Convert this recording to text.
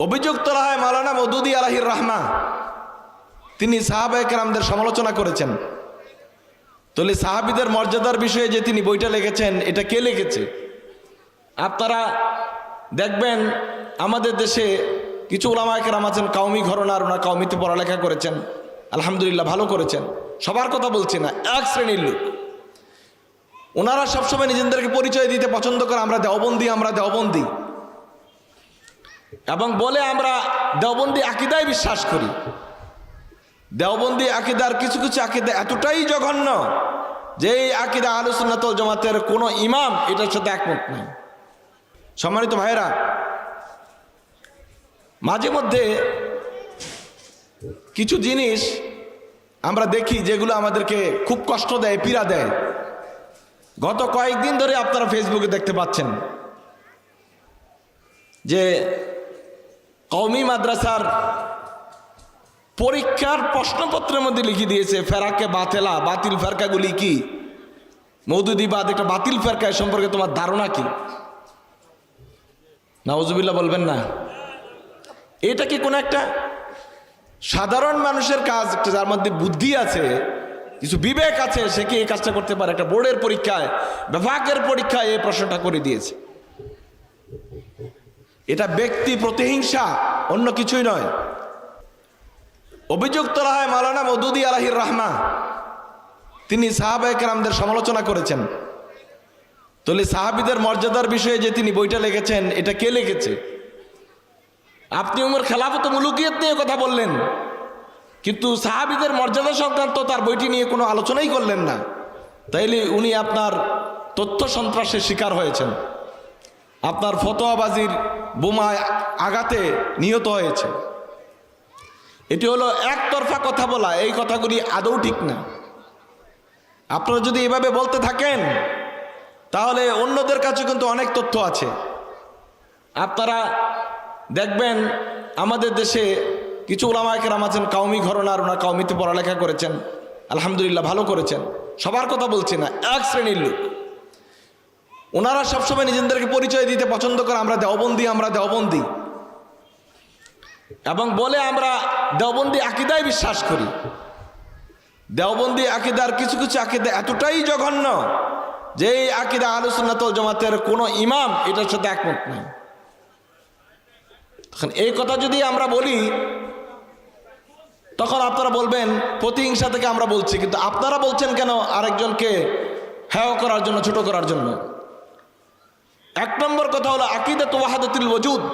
অভিযোগ তোলা হয় মাওলানা মদুদি আলাহির রহমা তিনি সাহাবাহামদের সমালোচনা করেছেন। তাহলে সাহাবিদের মর্যাদার বিষয়ে যে তিনি বইটা লিখেছেন, এটা কে লিখেছে? আপনারা দেখবেন, আমাদের দেশে কিছু ওলামায়কেরাম আছেন কাউমি ঘরনার, ওনার কাউমিতে পড়ালেখা করেছেন। আলহামদুলিল্লাহ ভালো করেছেন। সবার কথা বলছি না, এক শ্রেণির লোক। ওনারা সবসময় নিজেদেরকে পরিচয় দিতে পছন্দ করে, আমরা দেওবন্দি আমরা দেওবন্দি। এবং বলে আমরা দেওবন্দি আকিদায় বিশ্বাস করি। দেওবন্দি আকিদার কিছু কিছু আকিদা এতটাই জঘন্য যে এই আকিদা আলোচনাতল জমাতের কোনো ইমাম এটার সাথে একমত নাই। সম্মানিত ভাইয়েরা, মাঝে মধ্যে কিছু জিনিস আমরা দেখি যেগুলো আমাদেরকে খুব কষ্ট দেয়, পীড়া দেয়। গত কয়েকদিন ধরে আপনারা ফেসবুকে দেখতে পাচ্ছেন যে কওমি মাদ্রাসার পরীক্ষার প্রশ্নপত্রের মধ্যে লিখে দিয়েছে, ফেরাকে বাতেলা, বাতিল ফেরকাগুলি কি? মৌদুদিবাদ একটা বাতিল ফেরকা এ সম্পর্কে তোমার ধারণা কি? নওয়াজুবিল্লাহ বলবেন না। এটা কি কোনো একটা সাধারণ মানুষের কাজ যার মধ্যে বুদ্ধি আছে, কিছু বিবেক আছে, সে কি এই কাজটা করতে পারে? একটা বোর্ডের পরীক্ষায়, বিভাগের পরীক্ষায় এই প্রশ্নটা করে দিয়েছে। এটা ব্যক্তি প্রতিহিংসা, অন্য কিছুই নয়। অভিযোগ তোলা হয় মাওলানা মদুদি আলাহির রহমা, তিনি সাহাবাহামদের সমালোচনা করেছেন। তাহলে সাহাবিদের মর্যাদার বিষয়ে যে তিনি বইটা লিখেছেন, এটা কে লিখেছে? আপনি উমর খেলাফত মুলুকিয়ত নিয়ে কথা বললেন, কিন্তু সাহাবিদের মর্যাদা সংক্রান্ত তার বইটি নিয়ে কোনো আলোচনাই করলেন না। তাইলে উনি আপনার তথ্য সন্ত্রাসের শিকার হয়েছেন। আপনার ফতোয়াবাজির বোমায় আঘাতে নিহত হয়েছে। এটি হলো একতরফা কথা বলা, এই কথাগুলি আদৌ ঠিক না। আপনারা যদি এভাবে বলতে থাকেন, তাহলে অন্যদের কাছে কিন্তু অনেক তথ্য আছে। আপনারা দেখবেন, আমাদের দেশে কিছু ওলামায়কেরাম আছেন কাউমি ঘরনার ওনার কাউমিতে পড়ালেখা করেছেন। আলহামদুলিল্লাহ ভালো করেছেন। সবার কথা বলছি না, এক শ্রেণির লোক। ওনারা সবসময় নিজেদেরকে পরিচয় দিতে পছন্দ করে, আমরা দেওবন্দি আমরা দেওবন্দি। এবং বলে আমরা দেওবন্দি আকিদায় বিশ্বাস করি। দেওবন্দি আকিদার কিছু কিছু আকিদা এতটাই জঘন্য যে এই আকিদা আলোচনাতল জমাতের কোনো ইমাম এটার সাথে একমত নাই। তখন এই কথা যদি আমরা বলি, তখন আপনারা বলবেন, প্রতিহিংসা থেকে আমরা বলছি, কিন্তু আপনারা বলছেন কেন আরেকজনকে হ্যাও করার জন্য, ছোট করার জন্য? এক নম্বর কথা হলো আকিদা তো ওয়াহাদাতুল ওজুদ